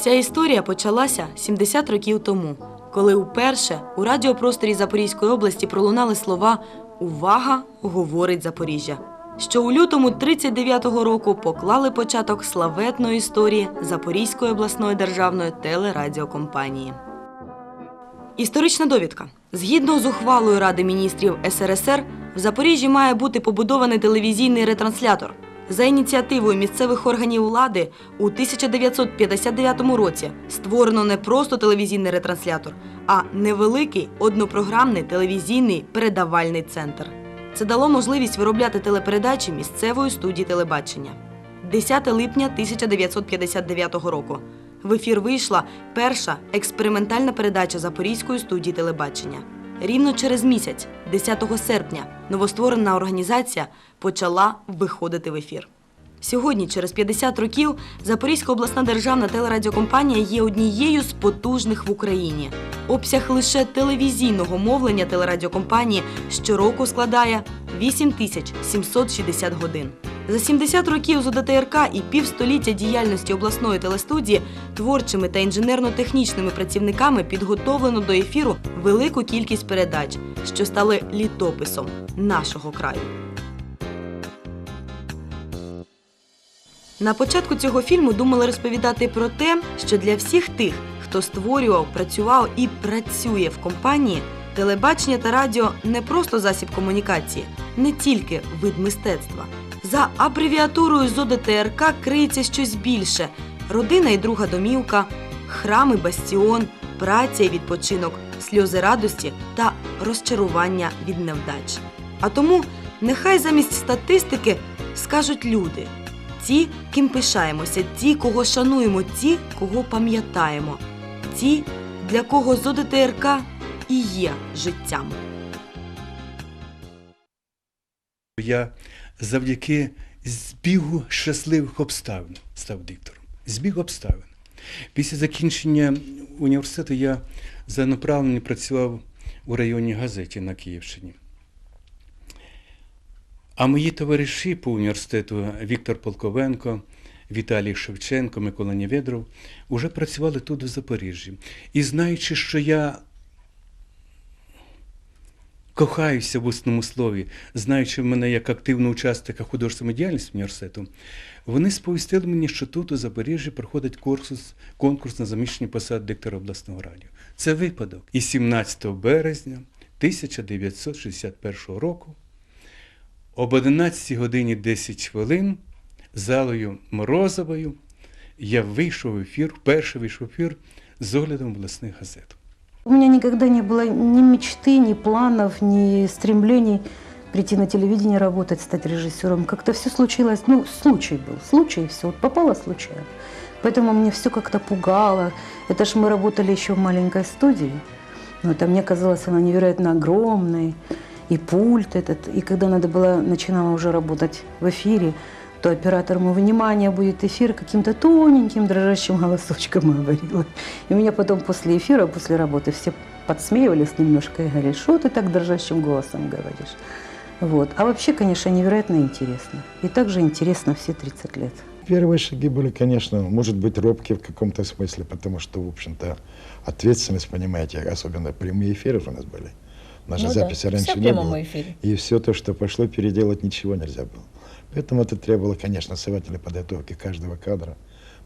Ця історія почалася 70 років тому, коли уперше у радіопросторі Запорізької області пролунали слова Увага! говорить Запоріжжя. Що у лютому 39-го року поклали початок славетної історії Запорізької обласної державної телерадіокомпанії. Історична довідка. Згідно з ухвалою Ради міністрів СРСР, в Запоріжжі має бути побудований телевізійний ретранслятор. За ініціативою місцевих органів влади у 1959 році створено не просто телевізійний ретранслятор, а невеликий однопрограмний телевізійний передавальний центр. Це дало можливість виробляти телепередачі місцевої студії телебачення. 10 липня 1959 року. В ефір вийшла перша експериментальна передача Запорізької студії телебачення. Рівно через місяць, 10 серпня, новостворена організація почала виходити в ефір. Сьогодні, через 50 років, Запорізька обласна державна телерадіокомпанія є однією з потужних в Україні. Обсяг лише телевізійного мовлення телерадіокомпанії щороку складає 8760 годин. За 70 років з ОДТРК і півстоліття діяльності обласної телестудії творчими та інженерно-технічними працівниками підготовлено до ефіру велику кількість передач, що стали літописом нашого краю. На початку цього фільму думали розповідати про те, що для всіх тих, хто створював, працював і працює в компанії, телебачення та радіо не просто засіб комунікації, не тільки вид мистецтва. За абревіатурою з ОДТРК криється щось більше: родина і друга домівка, храм і бастіон, праця і відпочинок, сльози радості та розчарування від невдач. А тому нехай замість статистики скажуть люди. Ті, ким пишаємося, ті, кого шануємо, ті, кого пам'ятаємо, ті, для кого з ОДТРК і є життям. Я завдяки збігу щасливих обставин став диктором. Збіг обставин. Після закінчення університету я за направленням працював у районній газеті на Київщині. А мої товариші по університету Віктор Полковенко, Віталій Шевченко, Микола Нєвєдров уже працювали тут у Запоріжжі. І знаючи, що я кохаюся в усному слові, знаючи мене як активного учасника художньої діяльності університету, вони сповістили мені, що тут у Запоріжжі проходить конкурс, конкурс на заміщення посад диктора обласного радіо. Це випадок. І 17 березня 1961 року об 11 годині 10 хвилин залою Морозовою я вийшов в ефір, вперше вийшов в ефір з оглядом обласних газет. У меня никогда не было ни мечты, ни планов, ни стремлений прийти на телевидение работать, стать режиссером. Как-то все случилось, ну, случай был, случай и все, вот попало случайно. Поэтому мне все как-то пугало. Это ж мы работали еще в маленькой студии. Но это мне казалось она невероятно огромной. И пульт этот. И когда надо было, начинала уже работать в эфире, то оператор ему внимание будет эфир каким-то тоненьким дрожащим голосочком говорила. И меня потом после эфира, после работы все подсмеивались немножко и говорили, что ты так дрожащим голосом говоришь. Вот. А вообще, конечно, невероятно интересно. И также интересно все 30 лет. Первые шаги были, конечно, может быть, робкие в каком-то смысле, потому что, в общем-то, ответственность, понимаете, особенно прямые эфиры у нас были. Наши Ну да, записи раньше все не было. эфире. И все то, что пошло, переделать ничего нельзя было. Поэтому это требовало, конечно, основательной подготовки каждого кадра.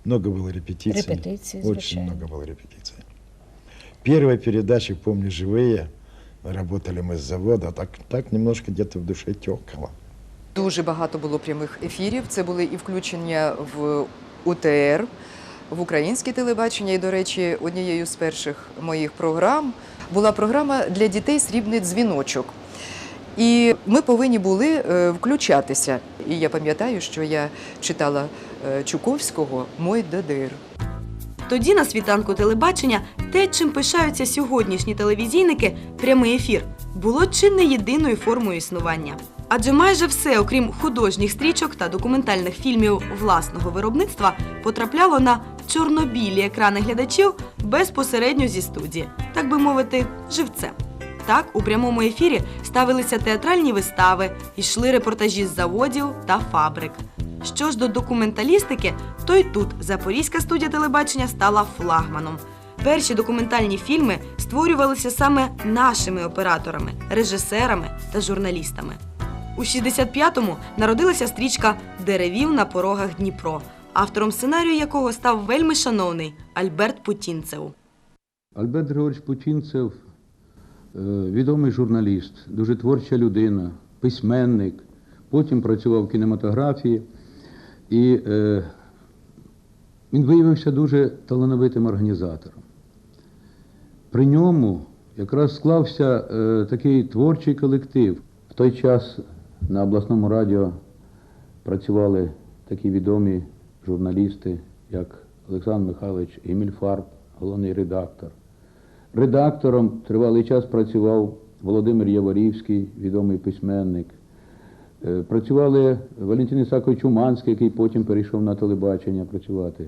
Много было репетиций. Репетиций, Очень звичайно. много было репетиций. Первые передачи, помню, живые. Работали мы с завода. Так, так немножко где-то в душе тёкало. Дуже багато було прямих ефірів. Це були і включення в УТР, в українське телебачення. І, до речі, однією з перших моїх програм була програма для дітей Срібний дзвіночок. І ми повинні були е, включатися. І я пам'ятаю, що я читала е, Чуковського Мой ДДР. Тоді на світанку телебачення те, чим пишаються сьогоднішні телевізійники, прямий ефір, було чи не єдиною формою існування. Адже майже все, окрім художніх стрічок та документальних фільмів власного виробництва, потрапляло на чорнобілі екрани глядачів безпосередньо зі студії, так би мовити, живцем. Так, у прямому ефірі ставилися театральні вистави, йшли репортажі з заводів та фабрик. Що ж до документалістики, то й тут Запорізька студія телебачення стала флагманом. Перші документальні фільми створювалися саме нашими операторами, режисерами та журналістами. У 65-му народилася стрічка Деревів на порогах Дніпро, автором сценарію якого став вельми шановний Альберт Путінцев. Альберт Григорович Путінцев відомий журналіст, дуже творча людина, письменник, потім працював в кінематографії. І е, він виявився дуже талановитим організатором. При ньому якраз склався е, такий творчий колектив. В той час на обласному радіо працювали такі відомі журналісти, як Олександр Михайлович Еміль Фарб, головний редактор. Редактором тривалий час працював Володимир Яворівський, відомий письменник. Е, Працювали Валентин Ісакович Уманський, який потім перейшов на телебачення працювати.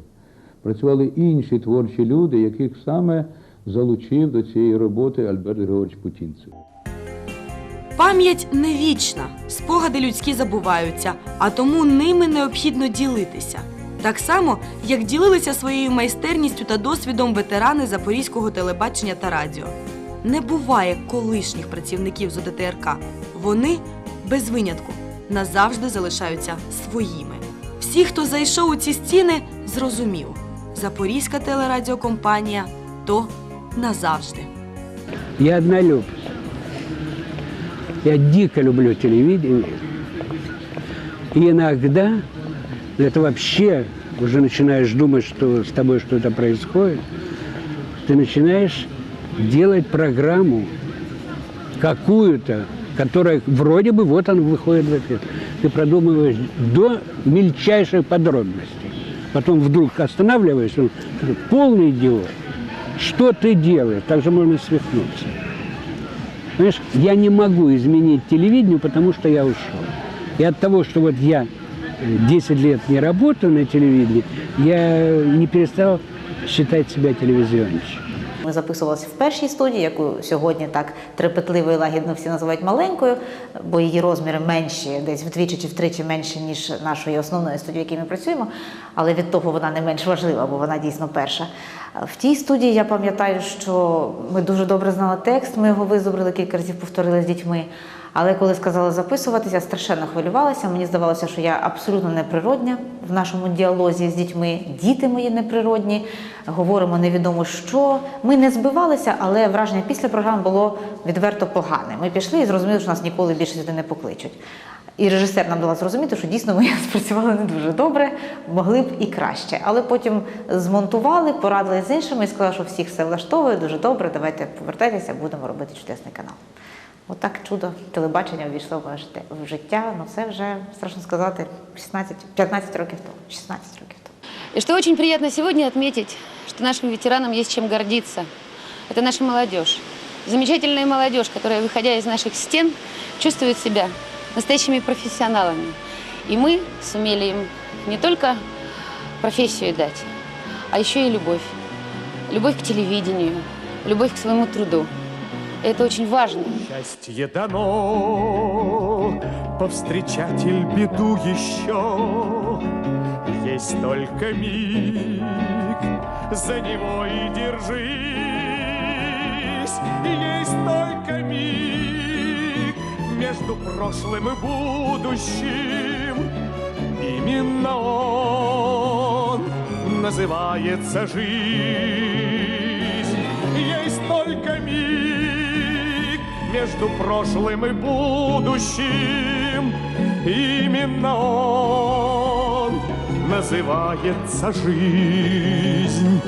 Працювали інші творчі люди, яких саме залучив до цієї роботи Альберт Григорович Путінцев. Пам'ять не вічна, спогади людські забуваються, а тому ними необхідно ділитися. Так само, як ділилися своєю майстерністю та досвідом ветерани запорізького телебачення та радіо. Не буває колишніх працівників з ОДТРК. Вони, без винятку, назавжди залишаються своїми. Всі, хто зайшов у ці стіни, зрозумів: Запорізька телерадіокомпанія то назавжди. Я однолюб. Я дико люблю телевидение. И иногда это вообще уже начинаешь думать, что с тобой что-то происходит. Ты начинаешь делать программу какую-то, которая вроде бы вот он выходит в эфир. Ты продумываешь до мельчайших подробностей. Потом вдруг останавливаешься, полный идиот. Что ты делаешь? Так же можно свихнуться. Понимаешь, я не могу изменить телевидению, потому что я ушел. И от того, что вот я 10 лет не работаю на телевидении, я не перестал считать себя телевизионщиком. Ми записувалися в першій студії, яку сьогодні так трепетливо і лагідно всі називають маленькою, бо її розміри менші, десь вдвічі чи втричі менші, ніж нашої основної студії, в якій ми працюємо. Але від того вона не менш важлива, бо вона дійсно перша. В тій студії я пам'ятаю, що ми дуже добре знали текст, ми його визубрили, кілька разів повторили з дітьми. Але коли сказали записуватися, страшенно хвилювалася. Мені здавалося, що я абсолютно неприродня в нашому діалозі з дітьми. Діти мої неприродні, говоримо невідомо що. Ми не збивалися, але враження після програми було відверто погане. Ми пішли і зрозуміли, що нас ніколи більше сюди не покличуть. І режисер нам дала зрозуміти, що дійсно ми спрацювали не дуже добре, могли б і краще. Але потім змонтували, порадили з іншими і сказали, що всіх все влаштовує, дуже добре, давайте повертайтеся, будемо робити чудесний канал. Отак чудо телебачення увійшло в моє життя- в життя. Ну це вже страшно сказати 16, 15 років тому, 16 років тому. И что очень приятно сегодня отметить, что нашим ветеранам есть чем гордиться. Это наша молодежь. Замечательная молодежь, которая, выходя из наших стен, чувствует себя настоящими профессионалами. И мы сумели им не только профессию дать, а еще и любовь. Любовь к телевидению, любовь к своему труду. Это очень важно. Счастье дано, повстречатель беду еще. Есть только миг, за него и держись. Есть только миг между прошлым и будущим. Именно он называется жизнь. Есть только миг между прошлым и будущим. Именно он называется жизнь.